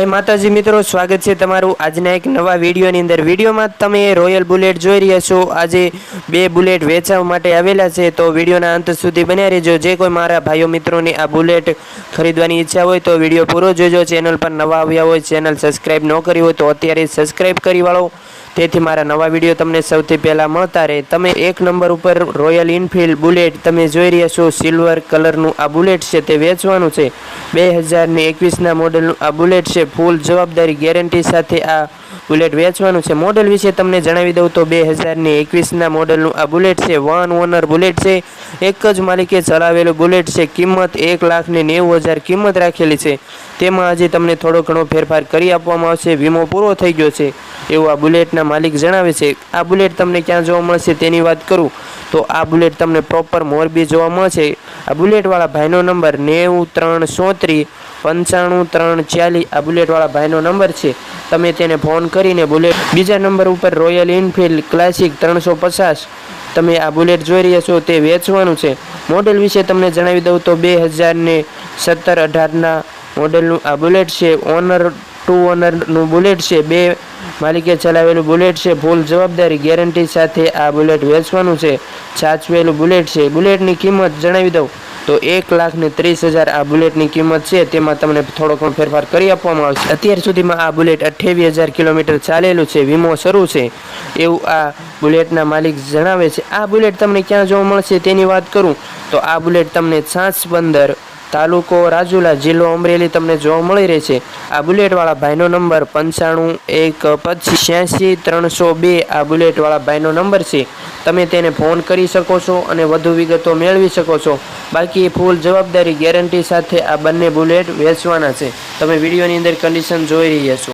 માતાજી મિત્રો, સ્વાગત છે તમારું આજના એક નવા વિડીયોની અંદર. વિડીયોમાં તમે રોયલ બુલેટ જોઈ રહ્યા છો. આજે બે બુલેટ વેચાવા માટે આવેલા છે. તો વિડીયોના અંત સુધી બન્યા રહેજો. જે કોઈ મારા ભાઈઓ મિત્રોને આ બુલેટ ખરીદવાની ઈચ્છા હોય તો વીડિયો પૂરો જોજો. ચેનલ પર નવા આવ્યા હોય, ચેનલ સબસ્ક્રાઈબ ન કરી હોય તો અત્યારે સબસ્ક્રાઈબ કરી વાળો. તેથી મારા નવા વીડિયો તમને સૌથી પહેલાં મળતા રહે. તમે એક નંબર ઉપર રોયલ ઇનફિલ્ડ બુલેટ તમે જોઈ રહ્યા છો. સિલ્વર કલરનું આ બુલેટ છે તે વેચવાનું છે. બે હજારને એકવીસના મોડલનું આ બુલેટ છે. ફૂલ જવાબદારી ગેરંટી સાથે આ બુલેટ વેચવાનું છે. મોડલ વિશે તમને જણાવી દઉં તો બે હજારની એકવીસના મોડલનું આ બુલેટ છે. વન ઓનર બુલેટ છે. એક જ માલિકે ચલાવેલું બુલેટ છે. કિંમત એક લાખની નેવું હજાર કિંમત રાખેલી છે. તેમાં હજી તમને થોડો ઘણો ફેરફાર કરી આપવામાં આવશે. વીમો પૂરો થઈ ગયો છે. એવું આ બુલેટના માલિક જણાવે છે. આ બુલેટ તમને ક્યાં જોવા મળશે તેની વાત કરું. તો આ બુલેટ તમને પ્રોપર મોરબી જોવા મળશે. આ બુલેટવાળા ભાઈનો નંબર નેવું ત્રણ સોત્રીસ પંચાણું ત્રણ ચાલીસ. આ બુલેટવાળા ભાઈનો નંબર છે. તમે તેને ફોન કરીને બુલેટ બીજા નંબર ઉપર રોયલ એનફિલ્ડ ક્લાસિક ત્રણસો પચાસ. તમે આ બુલેટ જોઈ રહ્યા છો, તે વેચવાનું છે. મોડેલ વિશે તમને જણાવી દઉં તો બે હજારને સત્તર અઢારના મોડેલનું આ બુલેટ છે. ઓનર ટુ ઓનરનું બુલેટ છે. બે માલિકે ચલાવેલું બુલેટ છે. ફૂલ જવાબદારી ગેરંટી સાથે આ બુલેટ વેચવાનું છે. સાચવેલું બુલેટ છે. બુલેટની કિંમત જણાવી દઉં. તો એક લાખ ને ત્રીસ હજાર આ બુલેટની કિંમત છે. તેમાં તમને થોડો ઘણો ફેરફાર કરી આપવામાં આવશે. અત્યાર સુધીમાં આ બુલેટ અઠ્યાવીસ હજાર કિલોમીટર ચાલેલું છે. વીમો શરૂ છે. એવું આ બુલેટના માલિક જણાવે છે. આ બુલેટ તમને ક્યાં જોવા મળશે તેની વાત કરું. તો આ બુલેટ તમને છાસ બંદર તાલુકો રાજુલા જિલ્લો અમરેલી તમને જોવા મળી રહેશે આ બુલેટવાળા ભાઈનો નંબર પંચાણું એક પચીસ છ્યાસી ત્રણસો બે આ બુલેટવાળા ભાઈનો નંબર છે. તમે તેને ફોન કરી શકો છો અને વધુ વિગતો મેળવી શકો છો. બાકી ફૂલ જવાબદારી ગેરંટી સાથે આ બંને બુલેટ વેચવાના છે. તમે વિડીયોની અંદર કન્ડિશન જોઈ રહ્યા છો.